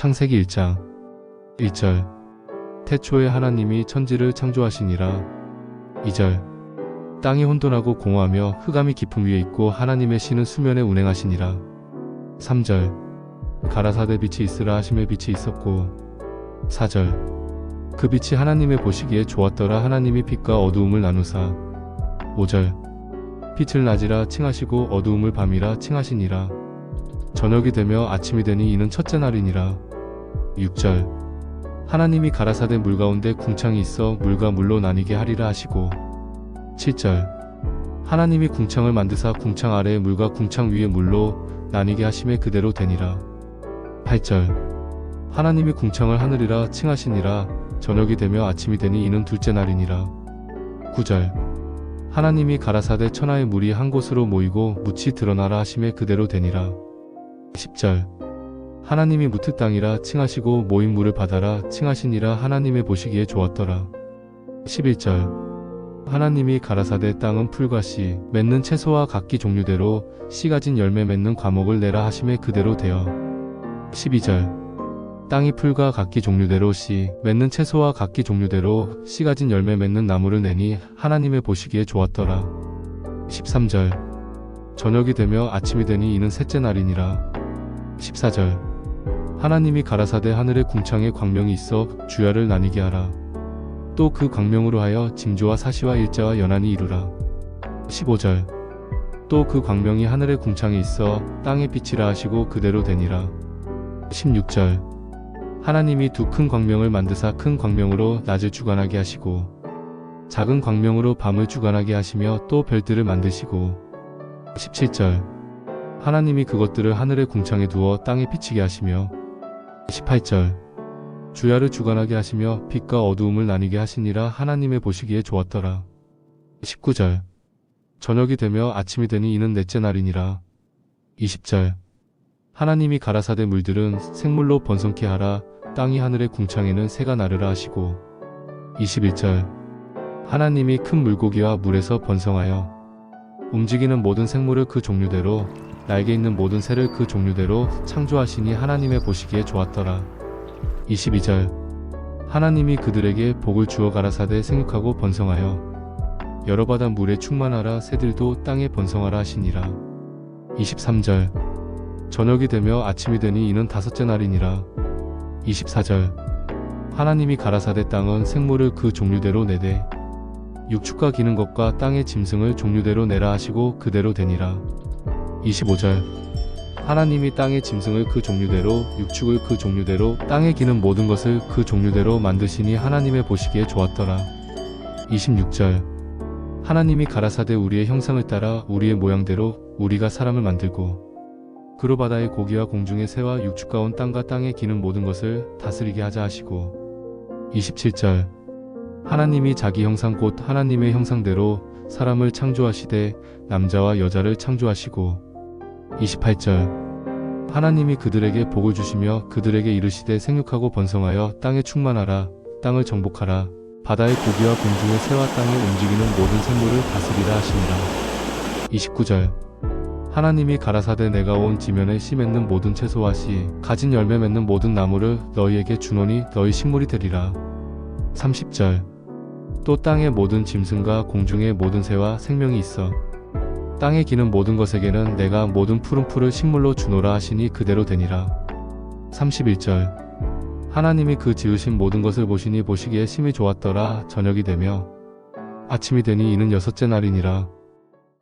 창세기 1장 1절. 태초에 하나님이 천지를 창조하시니라. 2절. 땅이 혼돈하고 공허하며 흑암이 깊음 위에 있고 하나님의 신은 수면에 운행하시니라. 3절. 가라사대 빛이 있으라 하심에 빛이 있었고. 4절. 그 빛이 하나님의 보시기에 좋았더라 하나님이 빛과 어두움을 나누사. 5절. 빛을 낮이라 칭하시고 어두움을 밤이라 칭하시니라. 저녁이 되며 아침이 되니 이는 첫째 날이니라 6절. 하나님이 가라사대 물 가운데 궁창이 있어 물과 물로 나뉘게 하리라 하시고 7절. 하나님이 궁창을 만드사 궁창 아래에 물과 궁창 위에 물로 나뉘게 하심에 그대로 되니라. 8절. 하나님이 궁창을 하늘이라 칭하시니라 저녁이 되며 아침이 되니 이는 둘째 날이니라. 9절. 하나님이 가라사대 천하의 물이 한 곳으로 모이고 묻이 드러나라 하심에 그대로 되니라. 10절 하나님이 무트 땅이라 칭하시고 모인 물을 받아라 칭하시니라 하나님의 보시기에 좋았더라. 11절. 하나님이 가라사대 땅은 풀과 씨 맺는 채소와 각기 종류대로 씨 가진 열매 맺는 과목을 내라 하심에 그대로 되어. 12절. 땅이 풀과 각기 종류대로 씨 맺는 채소와 각기 종류대로 씨 가진 열매 맺는 나무를 내니 하나님의 보시기에 좋았더라. 13절. 저녁이 되며 아침이 되니 이는 셋째 날이니라. 14절 하나님이 가라사대 하늘의 궁창에 광명이 있어 주야를 나뉘게 하라. 또 그 광명으로 하여 징조와 사시와 일자와 연한이 이루라. 15절. 또 그 광명이 하늘의 궁창에 있어 땅의 빛이라 하시고 그대로 되니라. 16절. 하나님이 두 큰 광명을 만드사 큰 광명으로 낮을 주관하게 하시고 작은 광명으로 밤을 주관하게 하시며 또 별들을 만드시고 17절. 하나님이 그것들을 하늘의 궁창에 두어 땅에 비치게 하시며 18절. 주야를 주관하게 하시며 빛과 어두움을 나뉘게 하시니라 하나님의 보시기에 좋았더라. 19절. 저녁이 되며 아침이 되니 이는 넷째 날이니라. 20절. 하나님이 가라사대 물들은 생물로 번성케 하라. 땅이 하늘의 궁창에는 새가 나르라 하시고. 21절. 하나님이 큰 물고기와 물에서 번성하여 움직이는 모든 생물을 그 종류대로 날개 있는 모든 새를 그 종류대로 창조하시니 하나님의 보시기에 좋았더라. 22절 하나님이 그들에게 복을 주어 가라사대 생육하고 번성하여 여러 바다 물에 충만하라 새들도 땅에 번성하라 하시니라. 23절 저녁이 되며 아침이 되니 이는 다섯째 날이니라. 24절 하나님이 가라사대 땅은 생물을 그 종류대로 내되 육축과 기는 것과 땅의 짐승을 종류대로 내라 하시고 그대로 되니라. 25절. 하나님이 땅의 짐승을 그 종류대로 육축을 그 종류대로 땅에 기는 모든 것을 그 종류대로 만드시니 하나님의 보시기에 좋았더라. 26절. 하나님이 가라사대 우리의 형상을 따라 우리의 모양대로 우리가 사람을 만들고 그로 바다의 고기와 공중의 새와 육축과 온 땅과 땅에 기는 모든 것을 다스리게 하자 하시고. 27절. 하나님이 자기 형상 곧 하나님의 형상대로 사람을 창조하시되 남자와 여자를 창조하시고 28절. 하나님이 그들에게 복을 주시며 그들에게 이르시되 생육하고 번성하여 땅에 충만하라 땅을 정복하라. 바다의 고기와 공중의 새와 땅에 움직이는 모든 생물을 다스리라 하시니라 29절. 하나님이 가라사대 내가 온 지면에 씨 맺는 모든 채소와 씨 가진 열매 맺는 모든 나무를 너희에게 주노니 너희 식물이 되리라. 30절. 또 땅의 모든 짐승과 공중의 모든 새와 생명이 있어 땅에 기는 모든 것에게는 내가 모든 푸른 풀을 식물로 주노라 하시니 그대로 되니라. 31절 하나님이 그 지으신 모든 것을 보시니 보시기에 심히 좋았더라 저녁이 되며 아침이 되니 이는 여섯째 날이니라.